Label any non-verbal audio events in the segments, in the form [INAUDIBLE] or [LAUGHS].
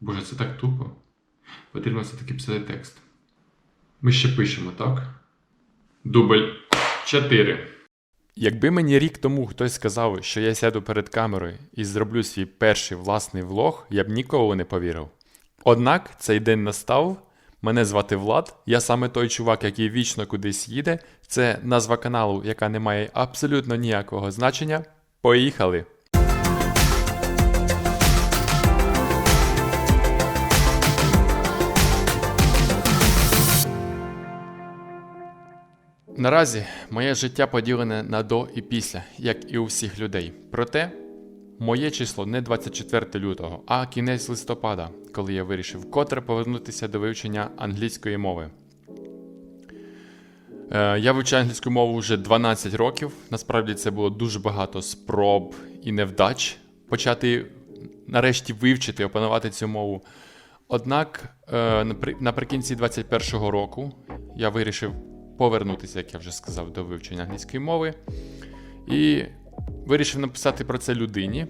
Боже, це так тупо. Потрібно все-таки писати текст. Ми ще пишемо, так? Дубль 4. Якби мені рік тому хтось сказав, що я сяду перед камерою і зроблю свій перший власний влог, я б ніколи не повірив. Однак цей день настав. Мене звати Влад, я саме той чувак, який вічно кудись їде. Це назва каналу, яка не має абсолютно ніякого значення. Поїхали! Наразі моє життя поділене на до і після, як і у всіх людей. Проте моє число не 24 лютого, а кінець листопада, коли я вирішив вкотре повернутися до вивчення англійської мови. Е, Я вивчаю англійську мову вже 12 років. Насправді це було дуже багато спроб і невдач почати нарешті вивчити, опанувати цю мову. Однак е, наприкінці 21-го року я вирішив повернутися, як я вже сказав, до вивчення англійської мови. І вирішив написати про це людині,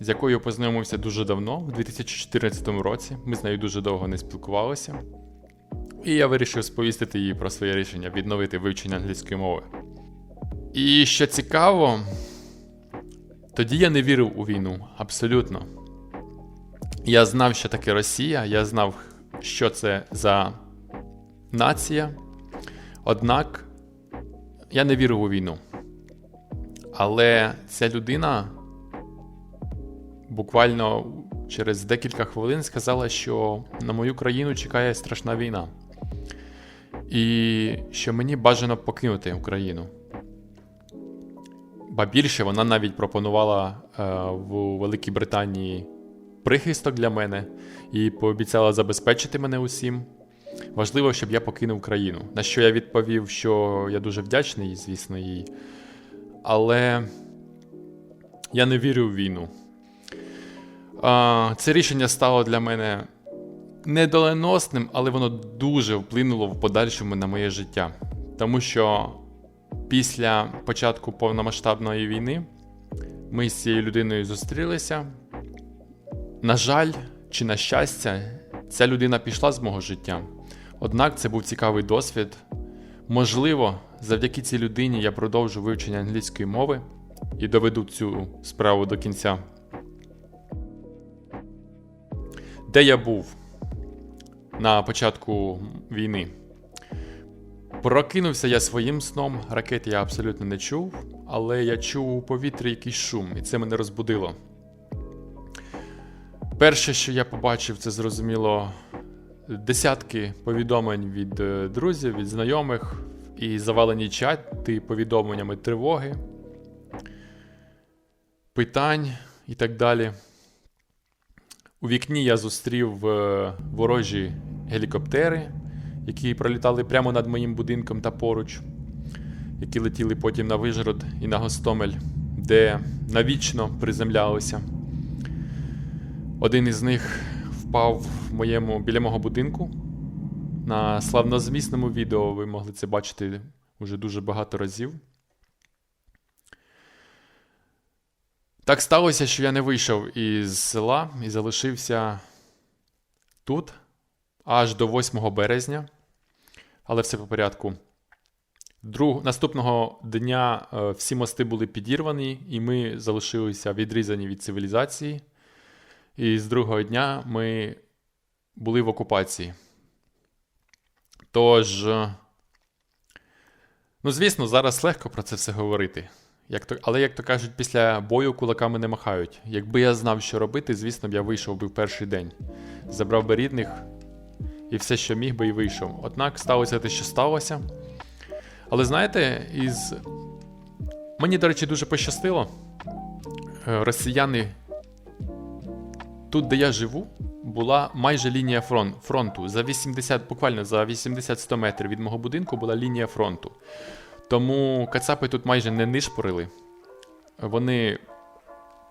з якою познайомився дуже давно, в 2014 році. Ми з нею дуже довго не спілкувалися. І я вирішив сповістити їй про своє рішення відновити вивчення англійської мови. І що цікаво, тоді я не вірив у війну абсолютно. Я знав, що таке Росія, я знав, що це за нація. Однак я не вірив у війну. Але ця людина буквально через декілька хвилин сказала, що на мою країну чекає страшна війна. І що мені бажано покинути Україну. Ба більше вона навіть пропонувала е, в Великій Британії прихисток для мене і пообіцяла забезпечити мене усім. Важливо, щоб я покинув країну. На що я відповів, що я дуже вдячний, звісно, їй. Але я не вірю в війну. Це рішення стало для мене недоленосним, але воно дуже вплинуло в подальшому на моє життя. Тому що після початку повномасштабної війни ми з цією людиною зустрілися. На жаль, чи на щастя, ця людина пішла з мого життя. Однак це був цікавий досвід. Можливо, завдяки цій людині я продовжу вивчення англійської мови і доведу цю справу до кінця. Де я був на початку війни? Прокинувся я своїм сном, ракет я абсолютно не чув, але я чув у повітрі якийсь шум, і це мене розбудило. Перше, що я побачив, це зрозуміло десятки повідомлень від е, друзів, від знайомих і завалені чати повідомленнями тривоги, питань і так далі. У вікні я зустрів е, ворожі гелікоптери, які пролітали прямо над моїм будинком та поруч, які летіли потім на Вижгород і на Гостомель, де навічно приземлялися. Один із них впав в моєму, біля мого будинку. На славнозвісному відео ви могли це бачити вже дуже багато разів. Так сталося, що я не вийшов із села і залишився тут аж до 8 березня. Але все по порядку. Друг... Наступного дня е, всі мости були підірвані, і ми залишилися відрізані від цивілізації. І з другого дня ми були в окупації. Тож, е, ну, звісно, зараз легко про це все говорити. Як то, але, як то кажуть, після бою кулаками не махають. Якби я знав, що робити, звісно б я вийшов би в перший день. Забрав би рідних і все, що міг би, і вийшов. Однак сталося те, що сталося. Але знаєте, із. Мені, до речі, дуже пощастило. Е, Росіяни тут, де я живу, була майже лінія фрон- фронту. За 80, буквально за 80-100 метрів від мого будинку була лінія фронту. Тому кацапи тут майже не нишпорили. Вони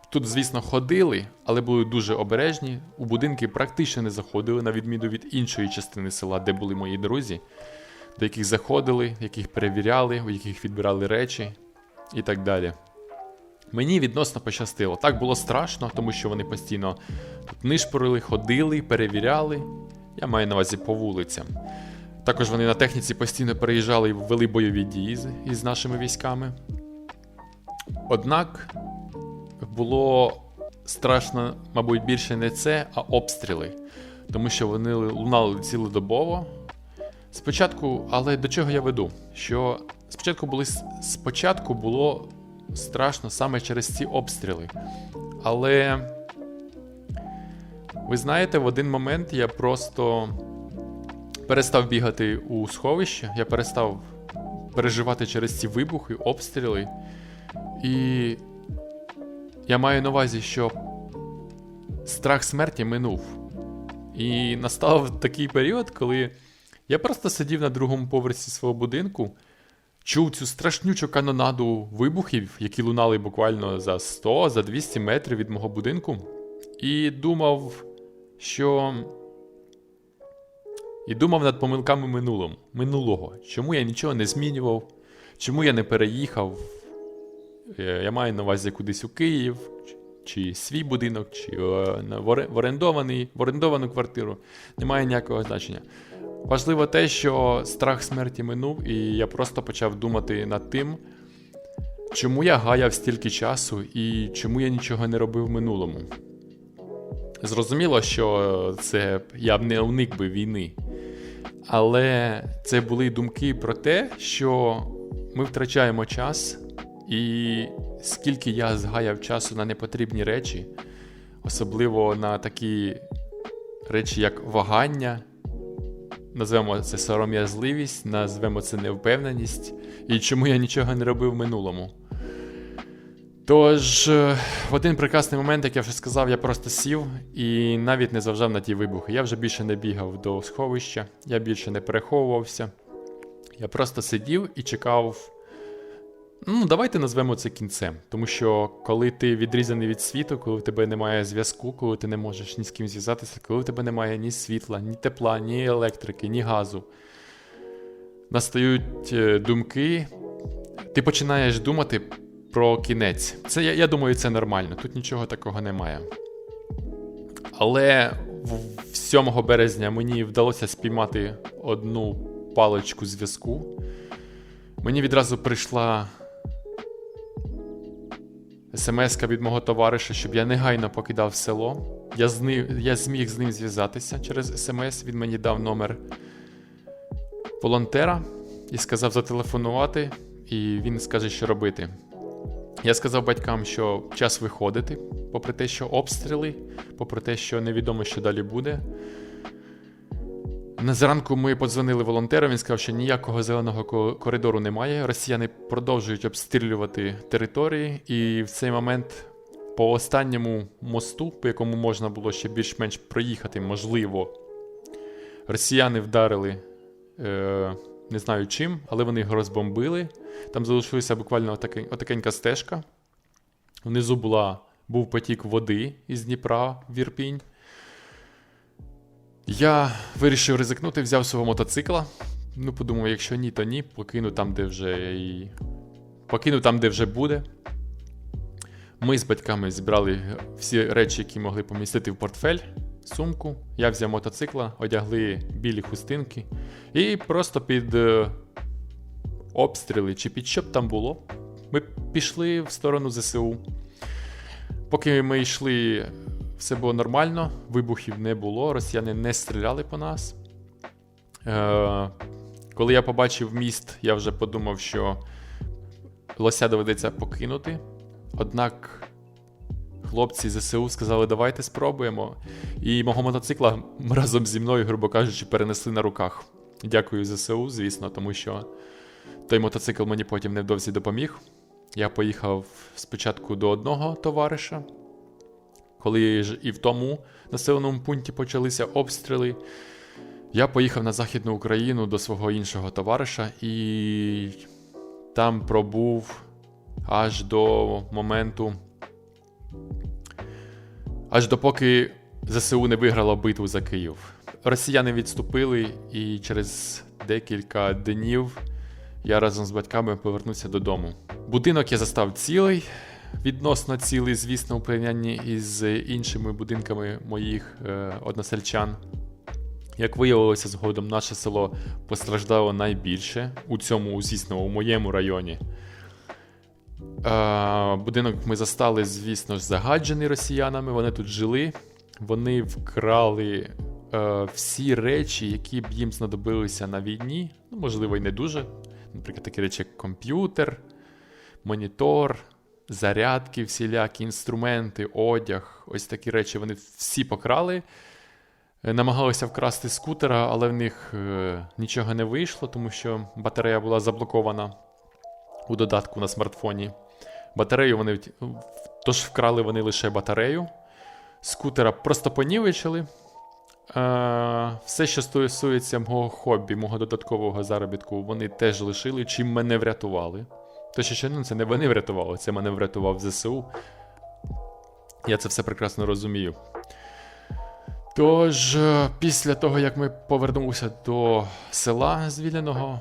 тут, звісно, ходили, але були дуже обережні. У будинки практично не заходили, на відміну від іншої частини села, де були мої друзі, до яких заходили, яких перевіряли, у яких відбирали речі і так далі. Мені відносно пощастило. Так було страшно, тому що вони постійно тут нишпорили, ходили, перевіряли. Я маю на увазі по вулицям. Також вони на техніці постійно переїжджали і вели бойові дії із нашими військами. Однак було страшно, мабуть, більше не це, а обстріли. Тому що вони лунали цілодобово. Спочатку, але до чого я веду? Що спочатку були спочатку було страшно саме через ці обстріли. Але ви знаєте, в один момент я просто перестав бігати у сховище, я перестав переживати через ці вибухи, обстріли. І я маю на увазі, що страх смерті минув. І настав такий період, коли я просто сидів на другому поверсі свого будинку, чув цю страшнючу канонаду вибухів, які лунали буквально за 100, за 200 метрів від мого будинку, і думав, що. І думав над помилками минулого, минулого. Чому я нічого не змінював, чому я не переїхав. Е, Я маю на увазі кудись у Київ, чи свій будинок, чи е, в орендований, в орендовану квартиру. Немає ніякого значення. Важливо те, що страх смерті минув, і я просто почав думати над тим, чому я гаяв стільки часу і чому я нічого не робив в минулому. Зрозуміло, що це я б не уник би війни. Але це були думки про те, що ми втрачаємо час, і скільки я згаяв часу на непотрібні речі, особливо на такі речі, як вагання, назвемо це сором'язливість, назвемо це невпевненість, і чому я нічого не робив в минулому. Тож, е, в один прекрасний момент, як я вже сказав, я просто сів і навіть не завжав на ті вибухи. Я вже більше не бігав до сховища, я більше не переховувався. Я просто сидів і чекав. Ну, давайте назвемо це кінцем. Тому що коли ти відрізаний від світу, коли в тебе немає зв'язку, коли ти не можеш ні з ким зв'язатися, коли в тебе немає ні світла, ні тепла, ні електрики, ні газу, настають е, думки, ти починаєш думати про кінець. Це я, я думаю, це нормально. Тут нічого такого немає. Але в- в 7 березня мені вдалося спіймати одну паличку зв'язку. Мені відразу прийшла смс від мого товариша, щоб я негайно покидав село. Я, зни... я зміг з ним зв'язатися через смс. Він мені дав номер волонтера і сказав зателефонувати, і він скаже, що робити. Я сказав батькам, що час виходити, попри те, що обстріли, попри те, що невідомо, що далі буде. На зранку ми подзвонили волонтеру. Він сказав, що ніякого зеленого коридору немає. Росіяни продовжують обстрілювати території, і в цей момент по останньому мосту, по якому можна було ще більш-менш проїхати, можливо, росіяни вдарили. Е- не знаю чим, але вони його розбомбили. Там залишилася буквально отаке- отакенька стежка. Внизу була, був потік води із Дніпра в Ірпінь. Я вирішив ризикнути, взяв свого мотоцикла. Ну, подумав, якщо ні, то ні, покину там, де вже і. Покину там, де вже буде. Ми з батьками зібрали всі речі, які могли помістити в портфель, сумку. Я взяв мотоцикла, одягли білі хустинки і просто під е, обстріли чи під що б там було. Ми пішли в сторону ЗСУ. Поки ми йшли, все було нормально, вибухів не було, росіяни не стріляли по нас. Е, коли я побачив міст, я вже подумав, що лося доведеться покинути. Однак хлопці ЗСУ сказали, давайте спробуємо. І мого мотоцикла [LAUGHS] разом зі мною, грубо кажучи, перенесли на руках. Дякую ЗСУ, звісно, тому що той мотоцикл мені потім невдовзі допоміг. Я поїхав спочатку до одного товариша, коли ж і в тому населеному пункті почалися обстріли. Я поїхав на Західну Україну до свого іншого товариша і там пробув аж до моменту. Аж допоки ЗСУ не виграло битву за Київ. Росіяни відступили, і через декілька днів я разом з батьками повернувся додому. Будинок я застав цілий, відносно цілий, звісно, у порівнянні із іншими будинками моїх е, односельчан. Як виявилося згодом, наше село постраждало найбільше у цьому, звісно, у моєму районі. Е, будинок ми застали, звісно загаджений росіянами. Вони тут жили. Вони вкрали е, всі речі, які б їм знадобилися на війні. Ну, можливо, і не дуже. Наприклад, такі речі, як комп'ютер, монітор, зарядки, всілякі інструменти, одяг. Ось такі речі вони всі покрали. Е, Намагалися вкрасти скутера, але в них е, нічого не вийшло, тому що батарея була заблокована у додатку на смартфоні. Батарею вони тож вкрали вони лише батарею. Скутера просто понівечили. Е, все, що стосується мого хобі, мого додаткового заробітку, вони теж лишили, чим мене врятували. То ще ну, це не вони врятували, це мене врятував ЗСУ. Я це все прекрасно розумію. Тож, е, після того, як ми повернулися до села звільненого,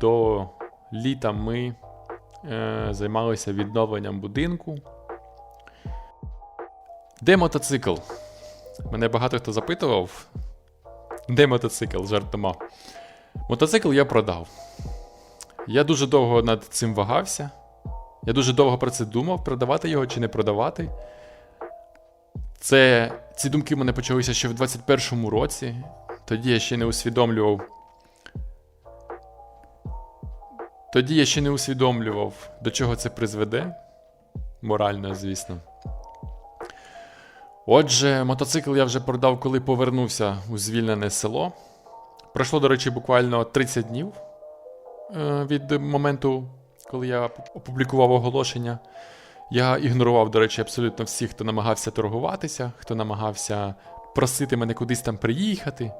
до літа ми е, займалися відновленням будинку. Де мотоцикл? Мене багато хто запитував. Де мотоцикл? Жартома. Мотоцикл я продав. Я дуже довго над цим вагався. Я дуже довго про це думав, продавати його чи не продавати. Це, ці думки в мене почалися ще в 21-му році. Тоді я ще не усвідомлював. Тоді я ще не усвідомлював, до чого це призведе. Морально, звісно. Отже, мотоцикл я вже продав, коли повернувся у звільнене село. Пройшло, до речі, буквально 30 днів від моменту, коли я опублікував оголошення. Я ігнорував, до речі, абсолютно всіх, хто намагався торгуватися, хто намагався просити мене кудись там приїхати.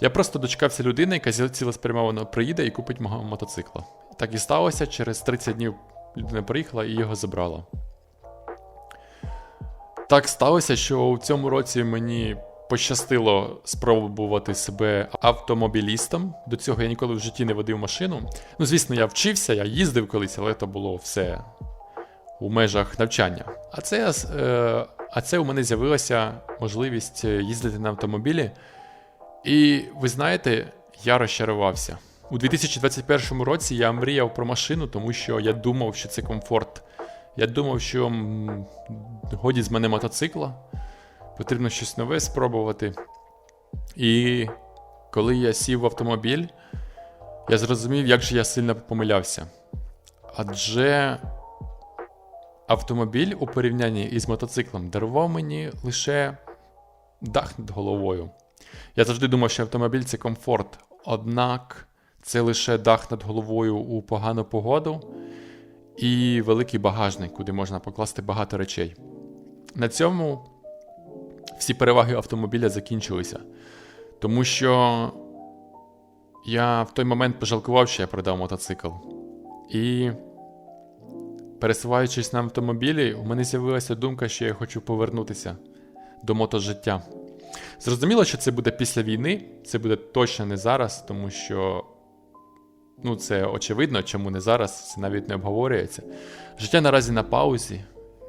Я просто дочекався людини, яка ці- цілеспрямовано приїде і купить мого мотоцикла. Так і сталося, через 30 днів людина приїхала і його забрала. Так сталося, що у цьому році мені пощастило спробувати себе автомобілістом. До цього я ніколи в житті не водив машину. Ну, звісно, я вчився, я їздив колись, але це було все у межах навчання. А це, е, а це у мене з'явилася можливість е, їздити на автомобілі. І ви знаєте, я розчарувався. У 2021 році я мріяв про машину, тому що я думав, що це комфорт. Я думав, що годі з мене мотоцикла, потрібно щось нове спробувати. І коли я сів в автомобіль, я зрозумів, як же я сильно помилявся. Адже автомобіль у порівнянні із мотоциклом дарував мені лише дах над головою. Я завжди думав, що автомобіль це комфорт, однак це лише дах над головою у погану погоду і великий багажник, куди можна покласти багато речей. На цьому всі переваги автомобіля закінчилися. Тому що я в той момент пожалкував, що я продав мотоцикл. І пересуваючись на автомобілі, у мене з'явилася думка, що я хочу повернутися до мотожиття. Зрозуміло, що це буде після війни, це буде точно не зараз, тому що ну, це очевидно, чому не зараз, це навіть не обговорюється. Життя наразі на паузі.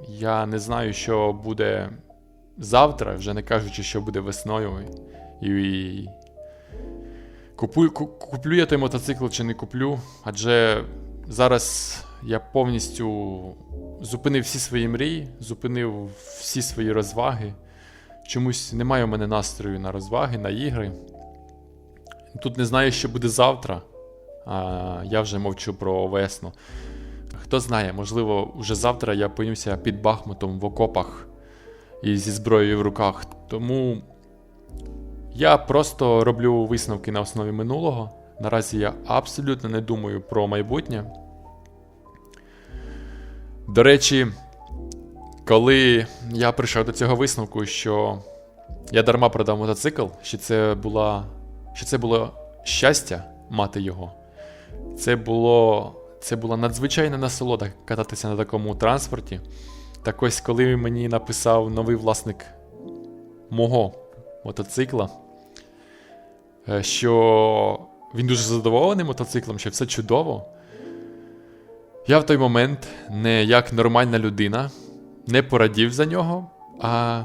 Я не знаю, що буде завтра, вже не кажучи, що буде весною. І, і... Купую, ку- куплю я той мотоцикл чи не куплю, адже зараз я повністю зупинив всі свої мрії, зупинив всі свої розваги. Чомусь немає у мене настрою на розваги, на ігри. Тут не знаю, що буде завтра. А я вже мовчу про весну. Хто знає, можливо, вже завтра я опинюся під Бахмутом в окопах і зі зброєю в руках. Тому я просто роблю висновки на основі минулого. Наразі я абсолютно не думаю про майбутнє. До речі, коли я прийшов до цього висновку, що я дарма продав мотоцикл, що це була, що це було щастя мати його. Це було, це була надзвичайна насолода кататися на такому транспорті. Так ось, коли мені написав новий власник мого мотоцикла, е, що він дуже задоволений мотоциклом, що все чудово. Я в той момент не як нормальна людина не порадів за нього, а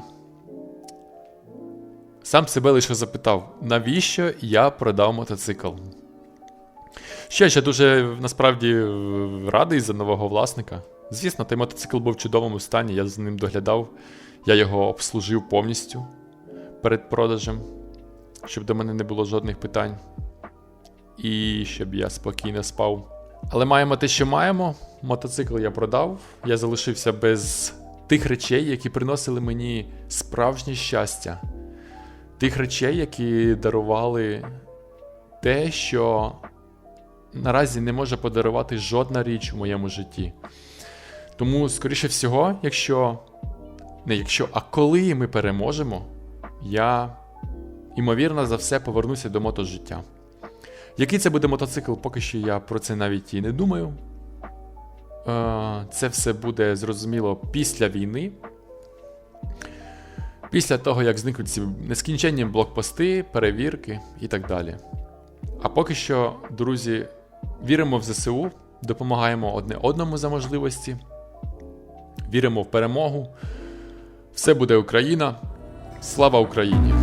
сам себе лише запитав, навіщо я продав мотоцикл. Ще я дуже насправді радий за нового власника. Звісно, той мотоцикл був в чудовому стані, я за ним доглядав, я його обслужив повністю перед продажем, щоб до мене не було жодних питань. І щоб я спокійно спав. Але маємо те, що маємо. Мотоцикл я продав. Я залишився без тих речей, які приносили мені справжнє щастя. Тих речей, які дарували те, що наразі не може подарувати жодна річ у моєму житті. Тому, скоріше всього, якщо не якщо, а коли ми переможемо, я ймовірно за все повернуся до мотожиття. Який це буде мотоцикл, поки що я про це навіть і не думаю. Е, Це все буде зрозуміло після війни. Після того, як зникнуть ці нескінченні блокпости, перевірки і так далі. А поки що, друзі, віримо в ЗСУ, допомагаємо одне одному за можливості, віримо в перемогу. Все буде Україна. Слава Україні!